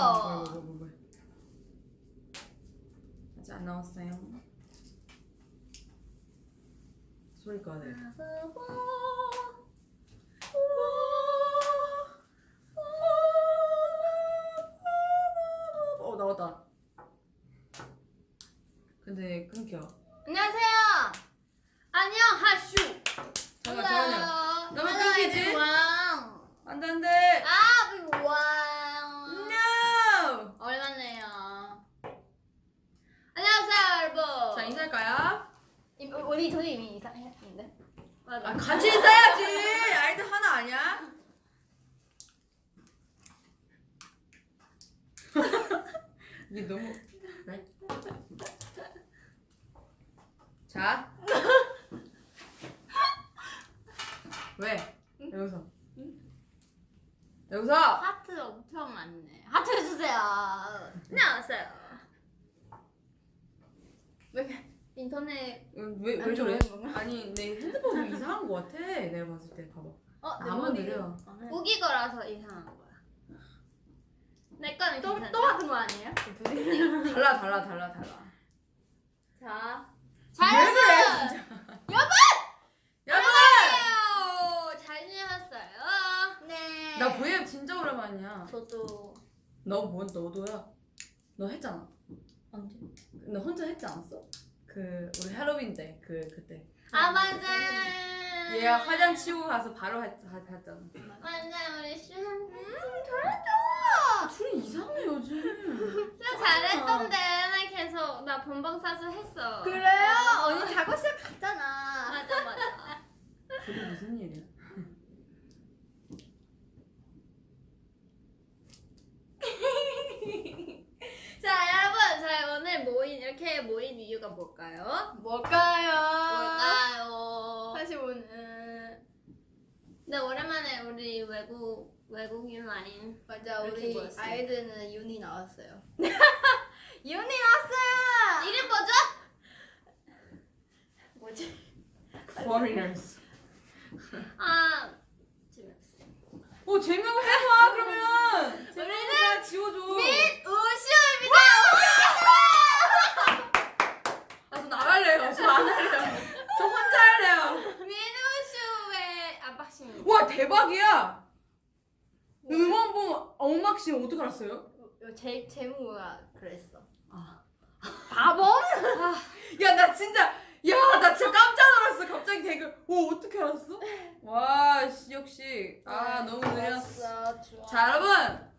뭐. 아직 안 나왔어요. 소리 돼. 어 나왔다. 근데 끊겨. 안녕하세요. 안녕 하슈. 잠깐 잠깐요. 너무 끊기지? 왕. 안돼 안돼. 아, 왕. No. 얼마네요. 안녕하세요, 여러분. 자 인사할까요? 이- 우리 둘이 이미 이상했는데. 맞아. 아 같이 인사해야지. 아이들 하나 아니야? 이게 너무 네? 자 왜? 여기서 여기서 하트 엄청 많네. 하트 해주세요. 안녕하세요. 왜 이렇게 인터넷 왜, 안왜 저래? 건가? 아니 내 핸드폰이 이상한 거 같아 내가 봤을 때 봐봐 어, 내 나만 머리. 느려 우기 거라서 이상한 거야. 내 거는 또. 또 하는 거 아니에요? 달라 달라 달라 달라 자, 자, 왜 그래 여러분. 여러분! 안녕하세요. 잘 지내셨어요? 네. 나 V앱 진짜 오랜만이야 저도 너뭔 너도야 너 했잖아 언제? 너 혼자 했지 않았어? 그 우리 할로윈 때 그 그때 아 맞아. 얘가 화장 치우고 가서 바로 했, 했잖아 우리 슈. 음 아, 둘이 이상해 요즘 진짜 잘했던데 나 계속 나 본방사수 했어. 그래요? 언니 작업실 갔잖아. 맞아 맞아. 그게 무슨 일이야 자 여러분 저희 오늘 모인 이렇게 모인 이유가 뭘까요? 뭘까요? 뭘까요? 사실 오늘 네 오랜만에 우리 외국 외국인 라인 맞아 이렇게 우리 모였어요. 아이들은 윤이 나왔어요. 윤이 나왔어요. 이름 뭐죠? 뭐지? Foreigners 아 재미없어. 어 재미없게 해봐 그러면 재미없게 지워줘 우슈입니다. 아저 나갈래요 저 안 할래요 저 혼자 할래요 민우슈의 안박싱. 와 대박이야 음원봉 엄막씨 어떻게 알았어요? 요 제, 제무가 그랬어. 아. 바보? 야 나 진짜 야 나 진짜 깜짝 놀랐어 갑자기 댓글 오 어떻게 알았어? 와 씨, 역시 아 너무 느렸어 좋았어, 좋아. 자 여러분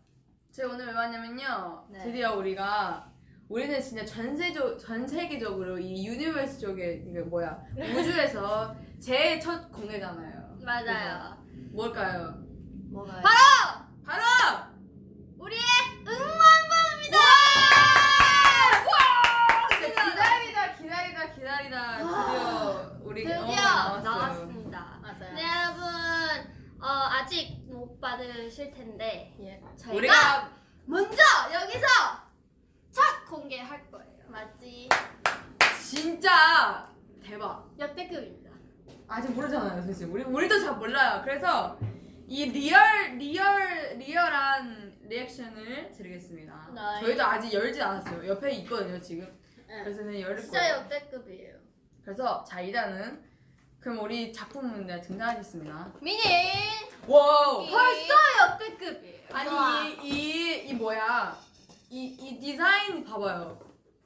제가 오늘 왜 왔냐면요 네. 드디어 우리가 우리는 진짜 전 세적 전 세계적으로 이 유니버스 쪽에 이게 뭐야 우주에서 제일 첫 공개잖아요 맞아요. 뭘까요? 뭐가? 바로 바로 우리의 응원봉입니다. 진짜 기다리다 기다리다 기다리다 드디어 우리 드디어 어, 나왔어요. 나왔습니다. 맞아요. 네 여러분 어, 아직 못 받으실 텐데 예. 저희가 우리가 먼저 여기서 첫 공개할 거예요. 맞지. 진짜 대박 역대급입니다. 아직 모르잖아요, 사실. 우리 우리도 잘 몰라요. 그래서 이 리얼 리얼 리얼한 리액션을 드리겠습니다. 네. 저희도 아직 열지 않았어요. 옆에 있거든요, 지금. 네. 그래서 그냥 열을 진짜 거예요. 역대급이에요. 그래서 자 일단은 그럼 우리 작품은 내가 등장하겠습니다. 미니 와우. 벌써 역대급이에요. 아니 이이 이 뭐야? 이 이 디자인 봐봐요.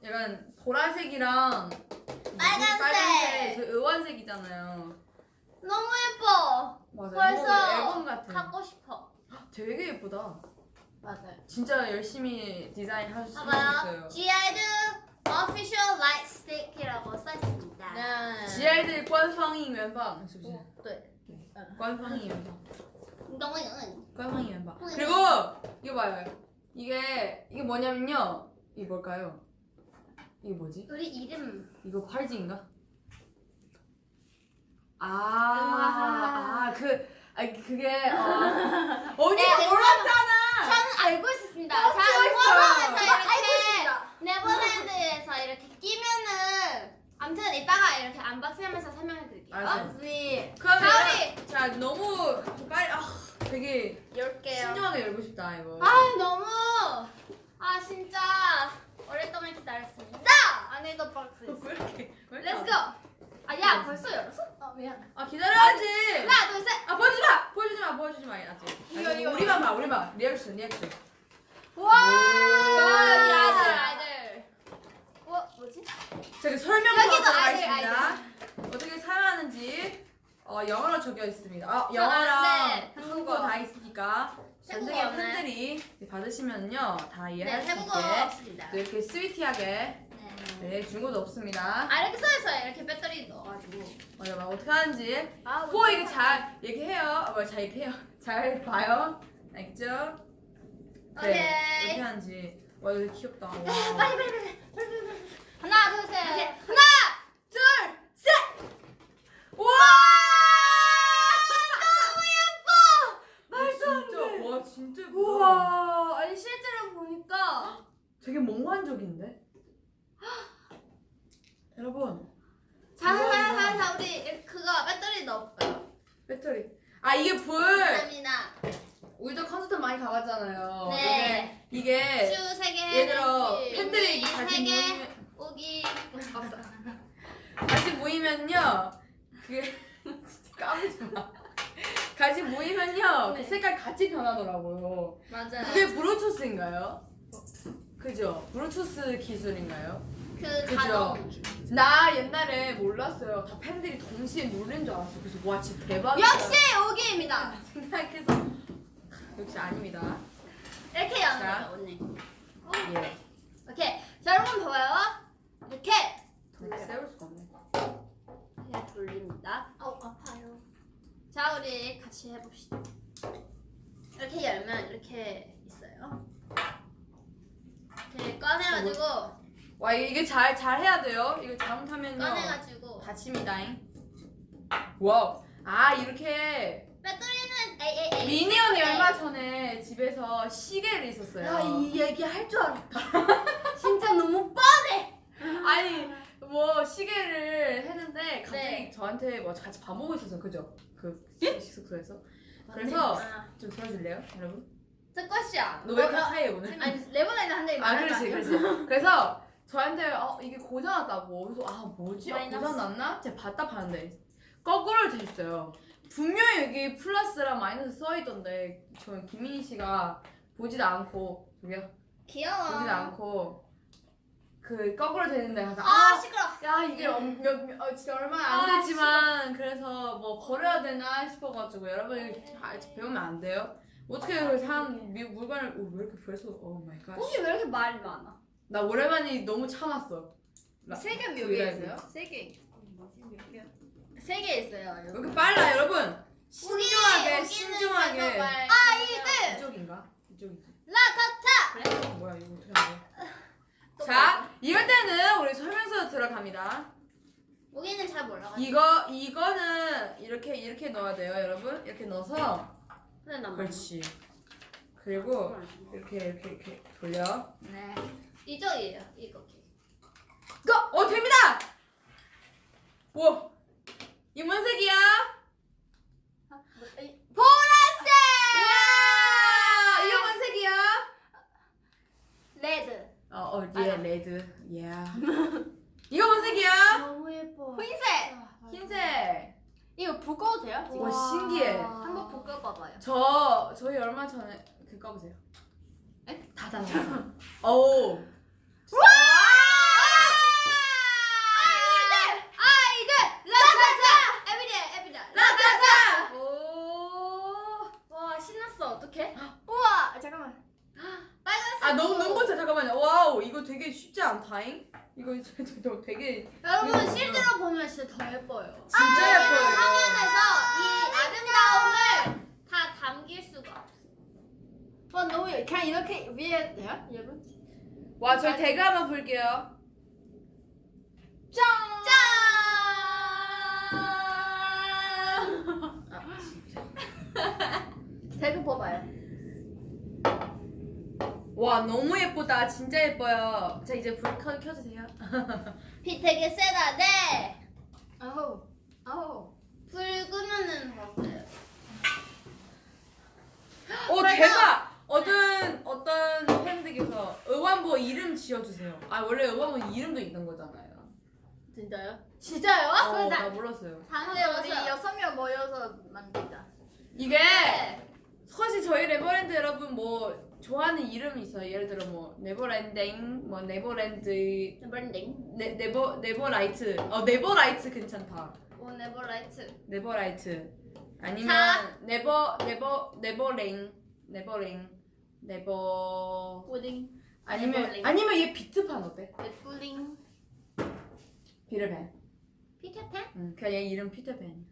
약간 보라색이랑 뭐지? 빨간색. 빨간색, 저 의원색이잖아요. 너무 예뻐. 맞아요. 벌써 앨범 같아. 갖고 싶어. 되게 예쁘다. 맞아요. 진짜 열심히 디자인 하셨어요. 봐봐요. GID Official Light Stick이라고 써있습니다. 네. GI들 官方应援棒是不是？对。官方应援棒， 너무 官方应援棒. 응. 그리고 이거 봐요. 이게 이게 뭐냐면요. 이게 뭘까요? 이게 뭐지? 우리 이름 이거 활지인가? 아, 와. 아, 그, 아, 그게, 어. 언니가 네, 몰랐잖아! 저는 알고 있었습니다. 어, 자, 알고 응원봉에서 있어요. 이렇게 세븐랜드에서 이렇게 끼면은 아무튼 이따가 이렇게 안박스하면서 설명해 드릴게요. 알았어. 네. 그러면 가을이! 자 너무 빨리 아 되게 열게요. 신중하게 열고 싶다 이거. 아 너무 아 진짜 오랫동안 기다렸습니다. 안에도 박스. 왜 이렇게? 왜 이렇게 렛츠고. 아야 벌써 열었어? 어 미안. 아 기다려야지. 아, 하나 둘 셋. 아 보여주지 마, 보여주지 마, 보여주지 마 아직. 이거, 이거. 우리만 봐, 우리만 리액션, 리액션. 와. 아들 아들. 어, 뭐지? 제가 설명서 여기도 들어가 있습니다. 어떻게 사용하는지 어, 영어로 적혀 있습니다. 아, 네, 영어랑 한국어. 한국어 다 있으니까 전 세계 태국어 없네. 팬들이 받으시면요 다 이해할 네, 수 있게 없습니다. 또 이렇게 스위티하게 네. 네 중고도 없습니다. 아 이렇게 써있어요. 이렇게 배터리 넣어가지고. 맞아, 막 어떻게 하는지 아, 뭐 이게 잘 얘기해요. 아, 뭐잘 얘기해요. 잘 봐요. 알겠죠? 오케이. 네, 어떻게 하는지 와 이거 귀엽다. 와. 빨리 빨리 빨리. 하나 둘 셋. 하나, 둘, 셋. 와! 말도 안 진짜, 돼. 와 진짜 예쁘다. 우와, 아니 실제로 보니까 되게 몽환적인데? 여러분 자 자 자자 우리 그거 배터리 넣어볼까요? 배터리 아 이게 불 감사합니다. 우리도 콘서트 많이 가봤잖아요 네. 이게 이게 슈세 개. 예를 들어 네. 팬들이 세 같이 개. 모이면 오기. 같이 모이면요 그게 진짜 까불지 마 같이 모이면요 그 네. 색깔 같이 변하더라고요 맞아요. 그게 브루투스인가요? 그죠? 브루투스 기술인가요? 그 그죠? 자동. 나 옛날에 몰랐어요. 다 팬들이 동시에 누른 줄 알았어. 그래서 와 진짜 대박이다. 역시 오기입니다. 생각해서 역시 아닙니다. 이렇게 거죠 언니. 예. 오케이. 자 여러분 봐봐요. 이렇게. 더 세울 수가 없네. 그냥 돌립니다. 아우 아파요. 자 우리 같이 해봅시다. 이렇게 열면 이렇게 있어요. 이렇게 꺼내가지고 와 이게 잘잘 해야 돼요. 이거 잘못하면요 꺼내가지고 다칩니다잉. 와우. 아 이렇게 배터리는 에이. 미니언이 얼마 전에 집에서 시계를 있었어요. 얘기 할 줄 알았다. 진짜 너무 빠. 아니 뭐 시계를 했는데 갑자기 네. 저한테 뭐 같이 밥 먹고 있었어요. 그죠? 그 식숙소에서. 그래서 아, 좀 들어줄래요, 여러분? 듣것이야. 너왜 이렇게 하얘 오늘? 아니 레몬에는 한대 아 그렇지 그렇지 그래서 저한테 어 이게 고장 났다고 그래서 아 뭐지 어, 마이너스. 고장났나? 제가 봤다 봤는데 거꾸로 돼 있어요 분명히 여기 플러스랑 마이너스 써있던데 저 김민희 씨가 보지도 않고 저기요 귀여워. 보지도 않고 그 거꾸로 되는데 가서 아 아, 시끄러. 야 이게 엄, 몇, 몇- 어, 진짜 얼마 안 아, 됐지만 그래서 뭐 버려야 되나 싶어가지고 여러분 이거 다 배우면 안 돼요 어떻게 그 사람 미- 물건을 오, 왜 이렇게 벌써 오 마이 갓 혹시 왜 이렇게 말이 많아? 나 오랜만에 너무 참았어. 세개 몇 개 있어요? 세 개. 세 개 있어요. 왜 이렇게 빨라 여러분? 신중하게 신중하게. 아이들 이쪽인가? 이쪽이지. 라타타. 그래? 뭐야 이거 어떻게 하는 거야? 자 이럴 때는 우리 설명서 들어갑니다. 우기는 잘 몰라가지고. 이거 이거는 이렇게 이렇게 넣어야 돼요 여러분. 이렇게 넣어서 근데 나 그렇지. 그리고 이렇게 이렇게 이렇게 돌려. 네. 이쪽이에요. 이거. 이거 어 됩니다. 와. 이 뭔 색이야? 보라색. 와 이거 뭔 색이야? 레드. 어, 어, 예, 레드. 예. 이거 뭔 색이야? 너무 예뻐. 흰색. 흰색. 이거 불 꺼도 돼요? 지금? 와, 신기해. 한번 불 꺼 봐봐요. 저, 저희 얼마 전에, 그 꺼보세요. 에? 다. 오. 아 이들. 아이들. 라타타. 에비데 에비데. 라타타! 오. 와 신났어. 어떡해? 우와, 잠깐만. 빨간색. 아, 너무 눈부터 잠깐만요. 와우, 이거 되게 쉽지 않다잉? 이거 진짜 저 되게 여러분 실제로 보면 진짜 더 예뻐요. 진짜 예뻐요. 화면에서 이 아름다움을 다 담길 수가 없어. 와, 너무 그냥 이렇게 위에 돼요, 여러분? 와, 저희 대그 한번 볼게요. 짠! 아, 진짜. 대구 뽑아요. 와, 너무 예쁘다. 진짜 예뻐요. 자, 이제 불 켜, 켜주세요. 비 되게 세다. 네. 아우, 아우. 불 끄면은 봤어요. 오 맞아. 대박! 어떤 어떤 팬들께서 의원부 이름 지어주세요. 아 원래 의원부 이름도 있는 거잖아요. 진짜요? 진짜요? 어, 나 몰랐어요. 다음에 우리. 여섯 명 모여서 만들자. 이게 네. 사실 저희 레버랜드 여러분 뭐 좋아하는 이름이 있어요. 예를 들어 뭐 네버랜딩, 뭐 네버랜드, 네버랜딩. 네 네버 네버라이트. 어 네버라이트 괜찮다. 오 네버라이트. 네버라이트. 아니면 자. 네버 네버 네버랭, 네버랭, 네버. 푸딩. 아니면 네버랭. 아니면 얘 비트판 어때? 네플링. 비트팬. 피터팬? 응, 그냥 얘 이름 피터팬.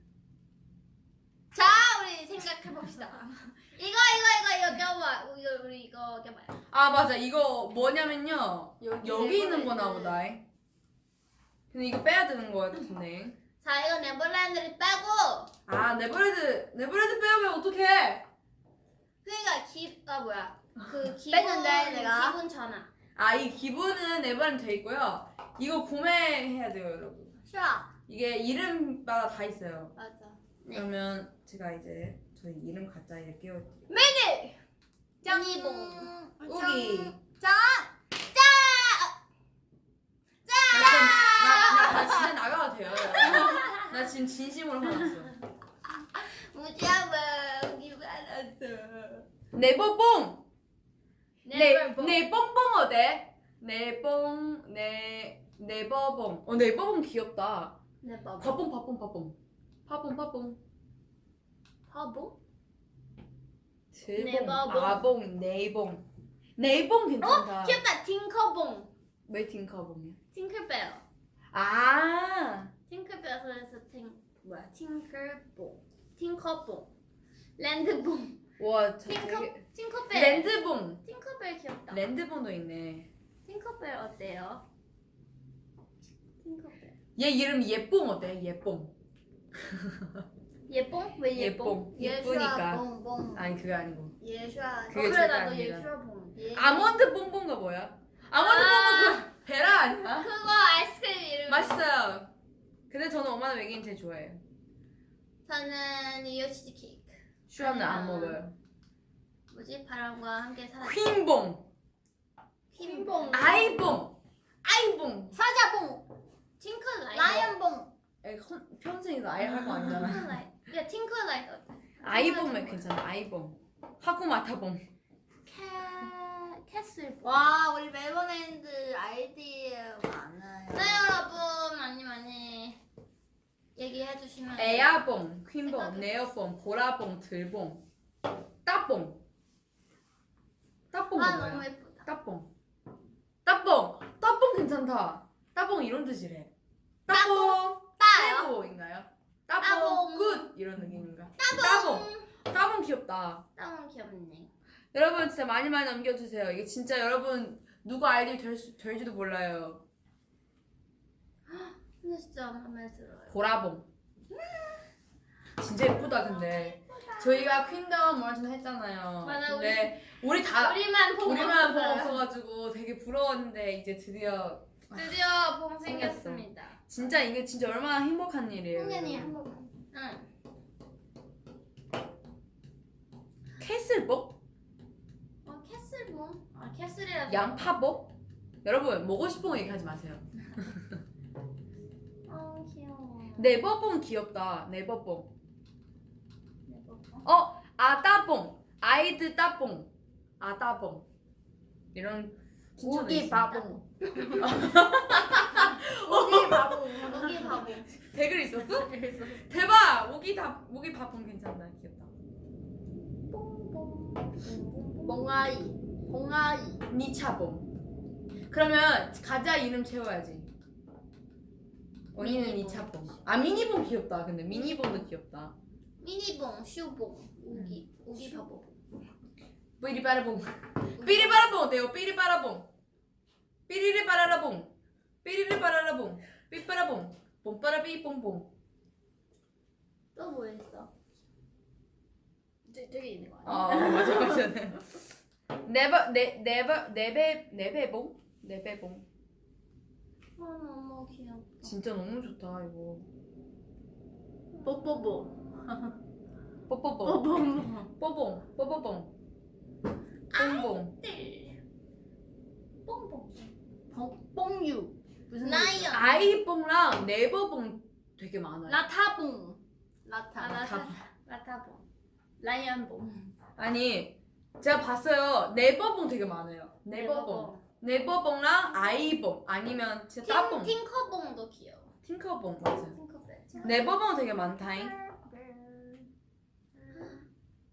자 우리 생각해 봅시다. 이거 이거 이거 이거 껴봐. 이거 우리 이거 껴봐요. 아 맞아 이거 뭐냐면요 여기, 여기 있는. 거나 보다. 근데 이거 빼야 되는 거 같은데. 자 이거 네버랜드를 빼고 아 네버랜드 네버랜드 빼면 어떡해? 그러니까 기아 뭐야 그 기분 뺐는데, 내가. 기분 전환. 아이 기분은 네버랜드 돼 있고요. 이거 구매해야 돼요 여러분. 싫어. 이게 이름마다 다 있어요. 맞아. 네. 그러면 제가 이제 저희 이름 가짜에 끼워. 짱이봉. 우기. 짠. 나나 나, 나 진짜 나가도 돼요. 나 지금 진심으로 화났어. 무지하면 기분났어. 네버봉. 네, 네버봉. 네 뽕뽕 어때? 네뽕 네 네버봉. 어 네버봉 귀엽다. 네버봉. 파뽕 파뽕 파뽕. 파뽕 파뽕. 화봉? 들봉. 아봉 네봉. 네봉 괜찮다. 귀엽다. 팅커봉. 왜 팅커봉이야? 팅클벨. 아. 팅클벨에서 팅 뭐야? 팅클봉. 팅커봉. 랜드봉. 와, 저 팅커 되게 팅커벨. 랜드봉. 팅커벨 귀엽다. 랜드봉도 있네. 팅커벨 어때요? 팅커벨. 얘 이름 예뽕 어때? 예뽕. 예뽕? 왜 예뽕? 예뽕. 예쁘니까. 아니 그게 아니고. 예슈아. 그게 어, 그래 제가 나도 아니라. 예슈아 봉. 예. 아몬드 뽕뽕가 뭐야? 아몬드 아. 뽕뽕 그 베라 아니야? 그거 아이스크림 이름. 맛있어요. 근데 저는 엄마는 외계인 제일 좋아해요. 저는 뉴욕 치즈 케이크. 슈아는 안 아. 먹어요. 뭐지? 바람과 함께 살아. 퀸봉, 퀸봉. 아이봉, 아이봉. 사자봉. 팅클라이트. 라이언 봉. 에이, 헌- 평생에서 아이 할거 아니잖아. 팅클라이트. 야 팅클라이트 어때? 아이봉면 괜찮아. 아이봉. 하구마타봉. 캐 캐슬. 와 우리 멜버랜드 아이디어 많아요. 네 여러분 많이 많이 얘기해 주시면. 퀸봉, 생각해 네오봉, 보라봉, 들봉, 따봉. 따봉 아 뭐야? 너무 예쁘다. 따봉. 따봉. 따봉 괜찮다. 따봉 이런 뜻이래. 따봉. 따요. 최고인가요? 따봉. 따봉 굿 이런 느낌인가? 따봉. 따봉 귀엽다. 따봉 귀엽네. 여러분 진짜 많이 많이 남겨주세요. 이게 진짜 여러분 누구 아이디 될 수, 될지도 몰라요. 근데 진짜 마음에 들어요. 보라봉. 진짜 예쁘다 근데. 저희가 퀸덤 월튼 했잖아요. 맞아, 근데 우리 다 우리만 봉 우리만 봉 없었어요. 없어가지고 되게 부러웠는데 이제 드디어 드디어 봉. 생겼습니다. 진짜 이게 진짜 얼마나 행복한 일이에요. 홍현이 여러분. 한 번만. 응. 캐슬복? 어 캐슬봉. 아 캐슬이라. 양파복? 여러분 먹고 싶은 거 얘기하지 마세요. 어 귀여워. 네버봉 귀엽다. 네버봉. 네버봉. 어 아따봉. 아이드 따봉. 아따봉. 이런 우기. 바봉. 우기 바봉. 여기 바보. 댓글 있었어? 대박. 모기 다 모기 바봉 괜찮다. 귀엽다. 몽아이. 봉아이. 니차봉. 그러면 가자 이름 채워야지. 미니봉. 니차봉. 아 미니봉 귀엽다. 근데 미니봉도 귀엽다. 미니봉, 슈봉, 우기, 우기 바보. 삐리바라봉. 삐리바라봉 어때요? 삐리바라봉. 삐리리바라라봉. 삐리리바라라봉. 삐빠라봉. 뽕빠라삐뽕뽕. 또뭐 있어? 저- 저기 있는 거아 아니야? 맞아 맞아. 네버 네 네버 네배 네배봉 네배봉. 아 너무 귀엽다. 진짜 너무 좋다 이거. 뽀뽀뽀. 뽀뽀봉. 뽀뽀. 뽀봉 뽀뽀 봉. 뽕봉. 뜰. 뽕뽕. 봉 뽕유. 무슨 라이언. 아이봉랑 네버봉 되게 많아요. 라타봉. 아, 라타. 라타. 라타봉. 라이언봉. 아니 제가 봤어요. 네버봉 되게 많아요. 네버봉. 네버봉랑 아이봉 아니면 진짜 따봉. 팅, 팅커봉도 귀여워. 팅커봉 맞아. 팅커벨. 네버봉 되게 많다잉.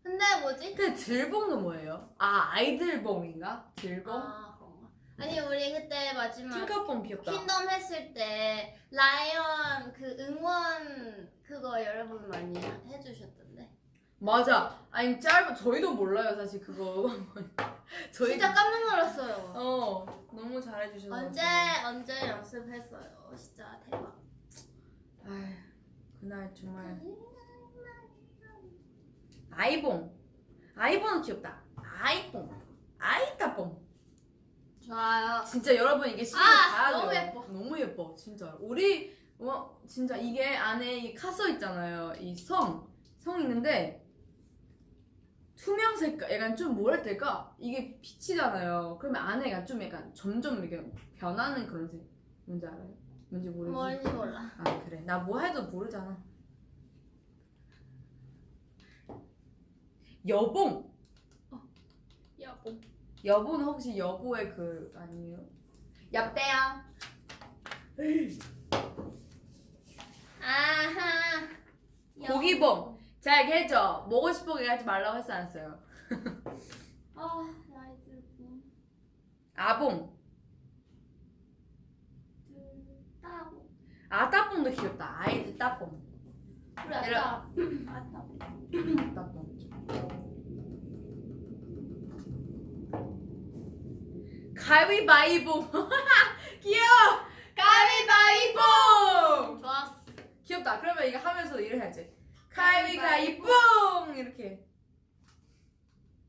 근데 뭐지? 근데 들봉은 뭐예요? 아 아이들봉인가? 들봉? 아, 그런가? 아니 우리 그때 마지막 팅커봉 귀엽다. 킹덤 했을 때 라이언 그 응원 그거 여러분 많이 해주셨던데. 맞아. 아니 짧은 저희도 몰라요 사실 그거. 저희 진짜 깜짝 놀랐어요. 어 너무 잘해주셔서. 언제 언제 연습했어요? 진짜 대박. 아휴 그날 정말 아이봉. 아이봉은 귀엽다. 아이봉. 아이따봉. 좋아요. 진짜 여러분 이게 시간 아, 봐야 돼요. 너무 예뻐. 너무 예뻐 진짜. 우리 와 진짜 이게 안에 이 카서 있잖아요. 이 성. 성 있는데 투명 색깔 약간 좀 뭐랄 때까 이게 빛이잖아요. 그러면 안에 약간 좀 약간 점점 이렇게 변하는 그런 색. 뭔지 알아요? 뭔지 모르지? 뭔지 몰라. 아 그래 나 뭐 해도 모르잖아. 여봉. 여보. 여보는 혹시 여보의 그 아니에요? 얍대야. 아하. 고기봉. 자 얘기했죠. 먹고 싶어 얘기하지 말라고 했어 안 했어요? 아 나이들 아봉. 아따봉도 귀엽다. 아이들 따봉. 우리 아까 아까 따봉. 가위바위보. 귀여워. 가위바위보. 좋았어. 귀엽다. 그러면 이거 하면서 일을 해야지. 가위가위뽕 이렇게.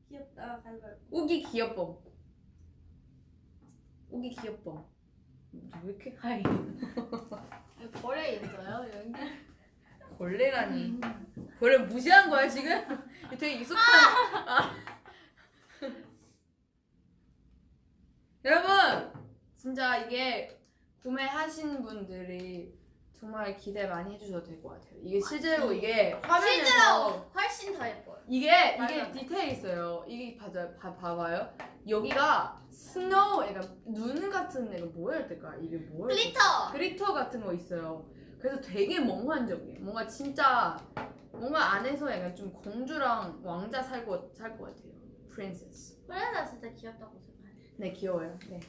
귀엽다 가위바위보. 우기 귀엽봉. 우기 귀엽봉. 왜 이렇게 하이? 벌레 있어요 여기? 벌레라니. 벌레 무시한 거야 지금? 되게 익숙한. 아. 여러분 진짜 이게 구매하신 분들이 정말 기대 많이 해주셔도 될 것 같아요. 이게 실제로 이게 화면에서 실제로 훨씬 더 예뻐요. 이게 이게 맞아. 디테일 있어요. 이게 봐봐 봐, 봐봐요. 여기가 스노우 약간 눈 같은 애가 뭐야 할 때까 이게 뭐야? 글리터. 그리터 같은 거 있어요. 그래서 되게 몽환적이에요. 뭔가 진짜 뭔가 안에서 약간 좀 공주랑 왕자 살고 살것 같아요. 프린세스. 나 진짜 귀엽다고 생각해. 네 귀여워요. 네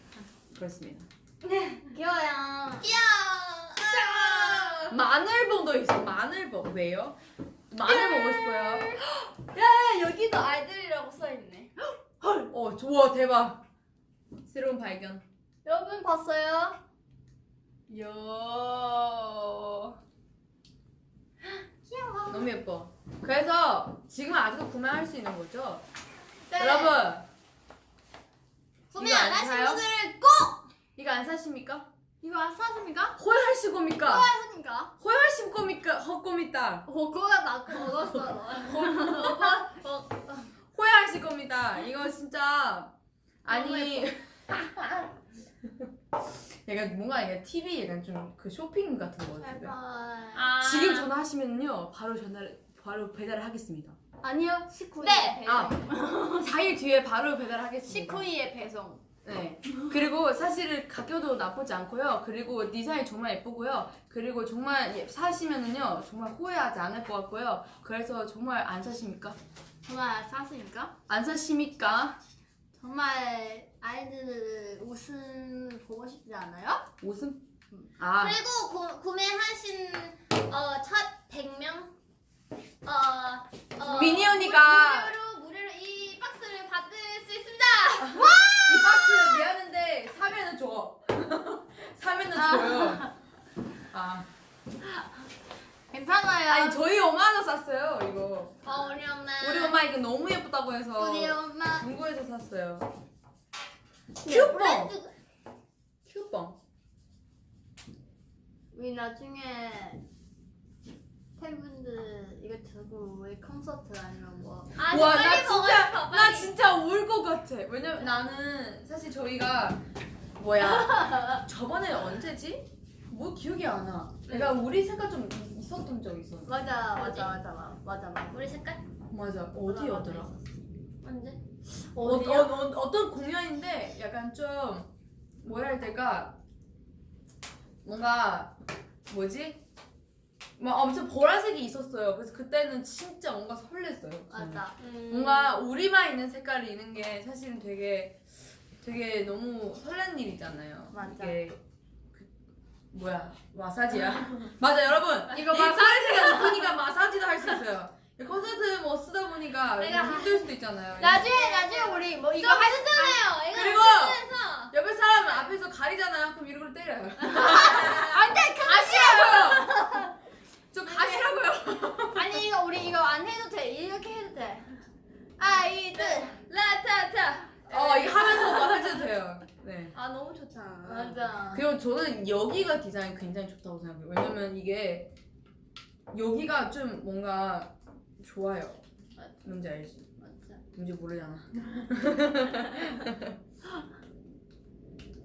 그렇습니다. 귀여워요. 귀여워. 마늘봉도 있어. 마늘봉 왜요? 마늘 먹고 싶어요. 야 여기도 아이들이라고 써 있네. 헐, 어 좋아 대박. 새로운 발견. 여러분 봤어요? 요. 귀여워. 너무 예뻐. 그래서 지금 아직도 구매할 수 있는 거죠? 네. 여러분 구매 이거 안안 하신 사요? 분들은 꼭 이거 안 사십니까? 이거 안 사십니까? 호여하실 겁니까? 사십니까? 호여하실 겁니까? 헛겁니다. 어 그거가 나고 얻었어. 어, 호여하실 겁니다. 이거 진짜 아니 약간 뭔가 약간 TV 약간 좀 그 쇼핑 같은 거 같아요. 아. 지금 전화하시면요 바로 전화를 바로 배달을 하겠습니다. 아니요 19일 네. 배송. 아 4일 뒤에 바로 배달하겠습니다. 19일에 배송. 네. 그리고 사실은 가격도 나쁘지 않고요. 그리고 디자인 정말 예쁘고요. 그리고 정말 예- 사시면은요 정말 후회하지 않을 것 같고요. 그래서 정말 안 사십니까? 정말 사십니까? 안 사십니까? 정말 아이들 웃음 보고 싶지 않아요? 웃음? 아 그리고 구, 구매하신 어, 첫 100명 어, 어, 미니 언니가 무료로 무료로 이 박스를 받을 수 있습니다. 이 박스 미안한데 사면은 줘. 사면은 줘요. 아 괜찮아요. 아니 저희 엄마가 샀어요 이거. 어, 우리 엄마. 우리 엄마 이거 너무 예쁘다고 해서 우리 엄마. 중국에서 샀어요. 네, 큐뽕. 브랜드- 큐뽕. 우리 나중에 팬분들 이거 들고 우리 콘서트 아니면 뭐 아, 와, 빨리 나 먹어 진짜- 싶어. 나 빨리. 진짜 울 것 같아. 왜냐면 나는 사실 저희가 뭐야 저번에 언제지? 뭐 기억이 안 나. 그러니까 우리 색깔 좀 이- 있었던 적 있어. 맞아? 맞아 맞아 맞아 맞아 우리 색깔 맞아 어디였더라? 언제? 어, 어디야? 어, 떤 공연인데 약간 좀 뭐라 해야 될까 뭔가 뭐지? 막 엄청 보라색이 있었어요. 그래서 그때는 진짜 뭔가 설렜어요. 맞아. 뭔가 우리만 있는 색깔이 있는 게 사실은 되게 되게 너무 설레는 일이잖아요. 맞아. 이게 그, 뭐야 마사지야? 맞아 여러분 이거 이 마사- 사이즈가 높으니까 마사지도 할 수 있어요. 이 콘서트 뭐 쓰다 보니까 내가 힘들 수도 있잖아요. 나중에 나중에 우리 뭐 이거 이거 할 하잖아요. 이거 그리고 옆에 사람은 앞에서 가리잖아요. 그럼 이러고 때려요. 안돼 가시라고요. 저 가시라고요. 아니 이거 우리 이거 안 해도 돼 이렇게 해도 돼. 아이들 라타타. 어 이거 하면서 마사지도 돼요. 네. 아 너무 좋잖아. 맞아. 그리고 저는 여기가 디자인 굉장히 좋다고 생각해요. 왜냐면 이게 여기가 좀 뭔가 좋아요. 뭔지 알지? 맞아. 뭔지 모르잖아.